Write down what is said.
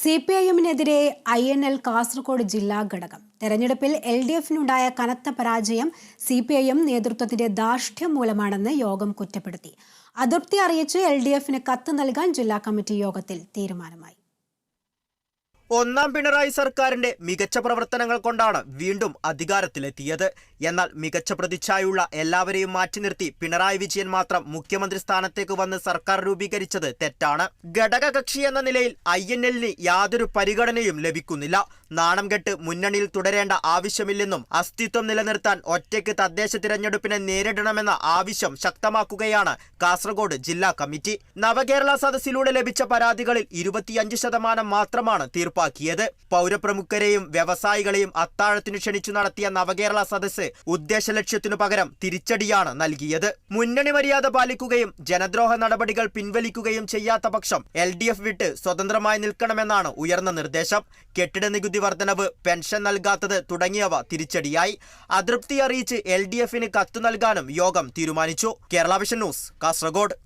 C P I എമ്മിനെതിരെ I N L Kasaragod ജില്ലാ ഘടകം. തെരഞ്ഞെടുപ്പിൽ എൽ ഡി എഫിനുണ്ടായ കനത്ത പരാജയം സി പി ഐ എം നേതൃത്വത്തിന്റെ ദാർഷ്ട്യം മൂലമാണെന്ന് യോഗം കുറ്റപ്പെടുത്തി. അതൃപ്തി അറിയിച്ച് എൽ ഡി എഫിന് കത്ത് നൽകാൻ ജില്ലാ കമ്മിറ്റി യോഗത്തിൽ തീരുമാനമായി. ഒന്നാം പിണറായി സർക്കാരിന്റെ മികച്ച പ്രവർത്തനങ്ങൾ കൊണ്ടാണ് വീണ്ടും അധികാരത്തിലെത്തിയത്. എന്നാൽ മികച്ച പ്രതിച്ഛായുള്ള എല്ലാവരെയും മാറ്റി നിർത്തി പിണറായി വിജയൻ മാത്രം മുഖ്യമന്ത്രി സ്ഥാനത്തേക്ക് വന്ന് സർക്കാർ രൂപീകരിച്ചത് തെറ്റാണ്. ഘടകകക്ഷി എന്ന നിലയിൽ ഐ എൻ എല്ലിന് യാതൊരു പരിഗണനയും ലഭിക്കുന്നില്ല. നാണം കെട്ട് മുന്നണിയിൽ തുടരേണ്ട ആവശ്യമില്ലെന്നും അസ്തിത്വം നിലനിർത്താൻ ഒറ്റയ്ക്ക് തദ്ദേശ തിരഞ്ഞെടുപ്പിനെ നേരിടണമെന്ന ആവശ്യം ശക്തമാക്കുകയാണ് കാസർഗോഡ് ജില്ലാ കമ്മിറ്റി. നവകേരള സദസ്സിലൂടെ ലഭിച്ച പരാതികളിൽ ഇരുപത്തിയഞ്ച് ശതമാനം മാത്രമാണ് തീർപ്പാക്കിയത് പൗരപ്രമുഖരെയും വ്യവസായികളെയും അത്താഴത്തിനു ക്ഷണിച്ചു നടത്തിയ നവകേരള സദസ്സ് ഉദ്ദേശ ലക്ഷ്യത്തിനു പകരം തിരിച്ചടിയാണ് നൽകിയത്. മുന്നണി മര്യാദ പാലിക്കുകയും ജനദ്രോഹ നടപടികൾ പിൻവലിക്കുകയും ചെയ്യാത്ത പക്ഷം എൽ ഡി എഫ് വിട്ട് സ്വതന്ത്രമായി നിൽക്കണമെന്നാണ് ഉയർന്ന നിർദ്ദേശം. കെട്ടിട നികുതി വർധനവ് പെൻഷൻ നൽകാത്തത് തുടങ്ങിയവ തിരിച്ചടിയായി. അതൃപ്തി അറിയിച്ച് എൽ ഡി എഫിന് കത്ത് നൽകാനും യോഗം തീരുമാനിച്ചു. Kerala vision news Kasaragod.